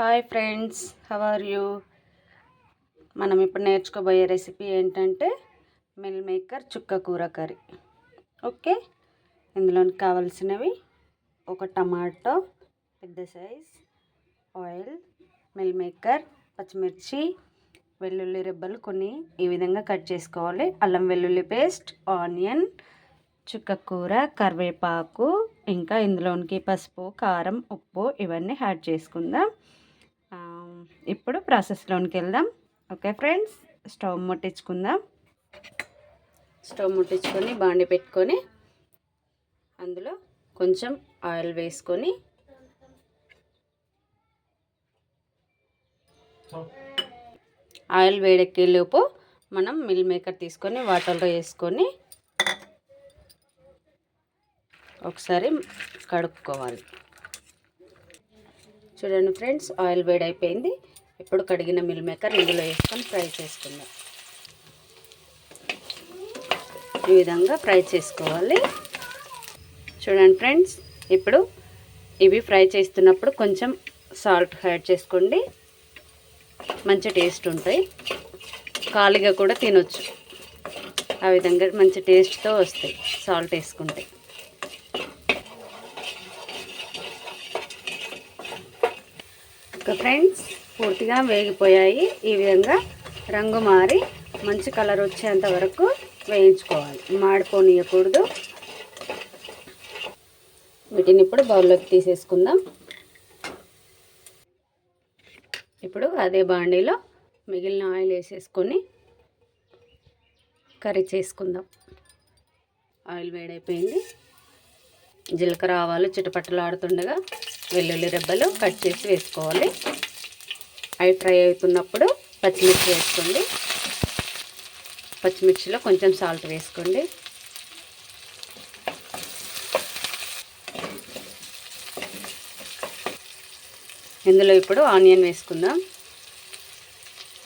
Hi friends how are you మనం ఇప్పుడు నేర్చుకోబోయే రెసిపీ ఏంటంటే మిల్ మేకర్ చుక్క కూర కర్రీ. ఓకే ఇందులోకి కావలసినవి ఒక టమాటో పెద్ద సైజ్ ఆయిల్ మిల్ మేకర్ పచ్చిమిర్చి వెల్లుల్లి రెబ్బలు కొన్ని ఈ విధంగా కట్ చేసుకోవాలి. అల్లం వెల్లుల్లి పేస్ట్ ఆనియన్ చుక్క కూర కరివేపాకు ఇంకా ఇందులోనికి పసుపు కారం ఉప్పు ఇవన్నీ యాడ్ చేసుకుందాం. ఇప్పుడు ప్రాసెస్లోనికి వెళ్దాం. ఓకే ఫ్రెండ్స్ స్టవ్ ముట్టించుకుందాం. స్టవ్ ముట్టించుకొని బాండి పెట్టుకొని అందులో కొంచెం ఆయిల్ వేసుకొని ఆయిల్ వేడెక్కేలోపు మనం మిల్ మేకర్ తీసుకొని వాటర్లో వేసుకొని ఒకసారి కడుక్కోవాలి. చూడండి ఫ్రెండ్స్ ఆయిల్ వేడైపోయింది. ఇప్పుడు కడిగిన మిల్ మేకర్ ఇందులో వేసుకొని ఫ్రై చేసుకుందాం. ఈ విధంగా ఫ్రై చేసుకోవాలి. చూడండి ఫ్రెండ్స్ ఇప్పుడు ఇవి ఫ్రై చేస్తున్నప్పుడు కొంచెం సాల్ట్ యాడ్ చేసుకోండి. మంచి టేస్ట్ ఉంటాయి. ఖాళీగా కూడా తినొచ్చు. ఆ విధంగా మంచి టేస్ట్తో వస్తాయి సాల్ట్ వేసుకుంటే. ఓకే ఫ్రెండ్స్ పూర్తిగా వేగిపోయాయి. ఈ విధంగా రంగు మారి మంచి కలర్ వచ్చేంత వరకు వేయించుకోవాలి. మాడిపోనీయకూడదు. వీటిని ఇప్పుడు బౌల్లోకి తీసేసుకుందాం. ఇప్పుడు అదే బాండీలో మిగిలిన ఆయిల్ వేసేసుకొని కర్రీ చేసుకుందాం. ఆయిల్ వేడైపోయింది. జీలకర్ర ఆవాలు చిటపట్టలు ఆడుతుండగా వెల్లుల్లి రెబ్బలు కట్ చేసి వేసుకోవాలి. అవి ఫ్రై అవుతున్నప్పుడు పచ్చిమిర్చి వేసుకోండి. పచ్చిమిర్చిలో కొంచెం సాల్ట్ వేసుకోండి. ఇందులో ఇప్పుడు ఆనియన్ వేసుకుందాం.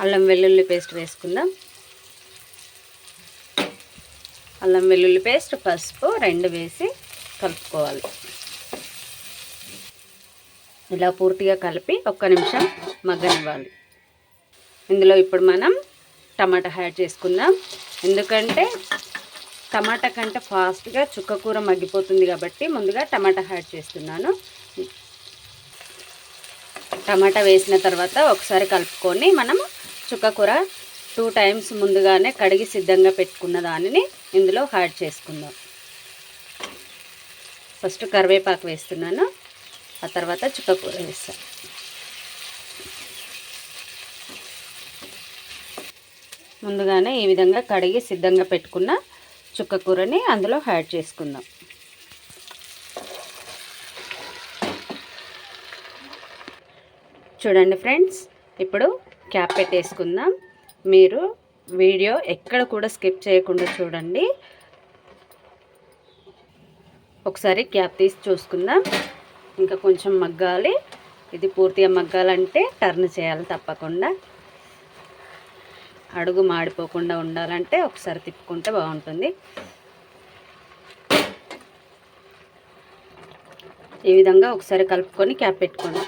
అల్లం వెల్లుల్లి పేస్ట్ వేసుకుందాం. అల్లం వెల్లుల్లి పేస్ట్ పసుపు రెండు వేసి కలుపుకోవాలి. ఇలా పూర్తిగా కలిపి ఒక్క నిమిషం మగ్గనివ్వాలి. ఇందులో ఇప్పుడు మనం టమాటా యాడ్ చేసుకుందాం. ఎందుకంటే టమాటా కంటే ఫాస్ట్గా చుక్క కూర మగ్గిపోతుంది కాబట్టి ముందుగా టమాటా యాడ్ చేస్తున్నాను. టమాటా వేసిన తర్వాత ఒకసారి కలుపుకొని మనం చుక్క కూర టూ టైమ్స్ ముందుగానే కడిగి సిద్ధంగా పెట్టుకున్న దానిని ఇందులో యాడ్ చేసుకుందాం. ఫస్ట్ కరివేపాకు వేస్తున్నాను. ఆ తర్వాత చుక్కకూర వేస్తాను. ముందుగానే ఈ విధంగా కడిగి సిద్ధంగా పెట్టుకున్న చుక్క కూరని అందులో యాడ్ చేసుకుందాం. చూడండి ఫ్రెండ్స్ ఇప్పుడు క్యాప్ పెట్టేసుకుందాం. మీరు వీడియో ఎక్కడ కూడా స్కిప్ చేయకుండా చూడండి. ఒకసారి క్యాప్ తీసి చూసుకుందాం. ఇంకా కొంచెం మగ్గాలి. ఇది పూర్తిగా మగ్గాలంటే టర్న్ చేయాలి తప్పకుండా. అడుగు మాడిపోకుండా ఉండాలంటే ఒకసారి తిప్పుకుంటే బాగుంటుంది. ఈ విధంగా ఒకసారి కలుపుకొని క్యాప్ పెట్టుకోండి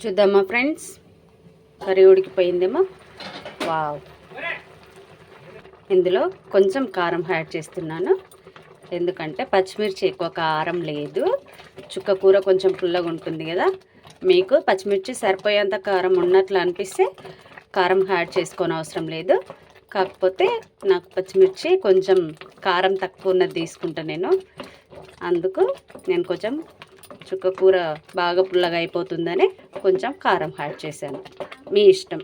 చూద్దామా ఫ్రెండ్స్? కర్రీ ఉడికిపోయిందేమో? వావ్. ఇందులో కొంచెం కారం యాడ్ చేస్తున్నాను. ఎందుకంటే పచ్చిమిర్చి ఎక్కువ కారం లేదు. చుక్క కూర కొంచెం పుల్లగా ఉంటుంది కదా. మీకు పచ్చిమిర్చి సరిపోయేంత కారం ఉన్నట్లు అనిపిస్తే కారం యాడ్ చేసుకోని అవసరం లేదు. కాకపోతే నాకు పచ్చిమిర్చి కొంచెం కారం తక్కువ ఉన్నది తీసుకుంటా నేను. అందుకు నేను కొంచెం చుక్క కూర బాగా పుల్లగా అయిపోతుందని కొంచెం కారం యాడ్ చేశాను. మీ ఇష్టం.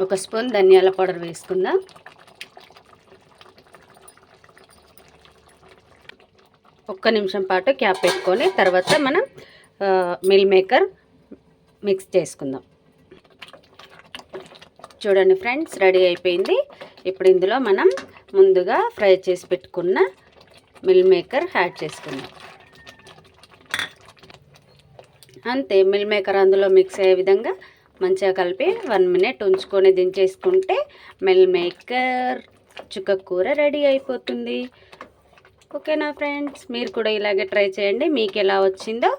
ఒక స్పూన్ ధనియాల పౌడర్ వేసుకుందాం. ఒక్క నిమిషం పాటు క్యాప్ పెట్టుకొని తర్వాత మనం మిల్ మేకర్ మిక్స్ చేసుకుందాం. చూడండి ఫ్రెండ్స్ రెడీ అయిపోయింది. ఇప్పుడు ఇందులో మనం ముందుగా ఫ్రై చేసి పెట్టుకున్న మిల్ మేకర్ యాడ్ చేసుకుందాం. అంతే మిల్ మేకర్ అందులో మిక్స్ అయ్యే విధంగా మంచిగా కలిపి వన్ మినిట్ ఉంచుకొని దించేసుకుంటే మిల్ మేకర్ చుక్క కూర రెడీ అయిపోతుంది. ఓకేనా ఫ్రెండ్స్? మీరు కూడా ఇలాగే ట్రై చేయండి. మీకు ఎలా వచ్చిందో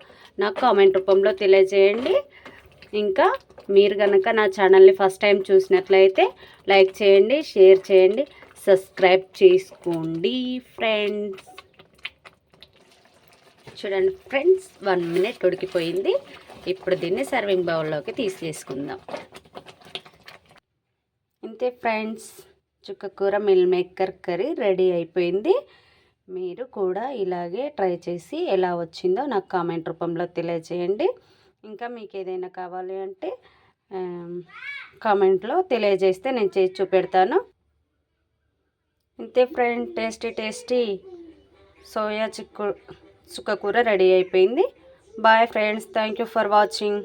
నాకు కామెంట్ రూపంలో తెలియజేయండి. ఇంకా మీరు కనుక నా ఛానల్ని ఫస్ట్ టైం చూసినట్లయితే లైక్ చేయండి షేర్ చేయండి సబ్స్క్రైబ్ చేసుకోండి ఫ్రెండ్స్. చూడండి ఫ్రెండ్స్ వన్ మినిట్ ఉడికిపోయింది. ఇప్పుడు దీన్ని సర్వింగ్ బౌల్లోకి తీసేసుకుందాం. ఇంతే ఫ్రెండ్స్ చుక్కకూర మిల్ మేకర్ కర్రీ రెడీ అయిపోయింది. మీరు కూడా ఇలాగే ట్రై చేసి ఎలా వచ్చిందో నాకు కామెంట్ రూపంలో తెలియజేయండి. ఇంకా మీకు ఏదైనా కావాలి అంటే కామెంట్లో తెలియజేస్తే నేను చేసి చూపెడతాను. ఇంతే ఫ్రెండ్ టేస్టీ టేస్టీ సోయా చిక్కు చుక్కకూర రెడీ అయిపోయింది. Bye friends thank you for watching.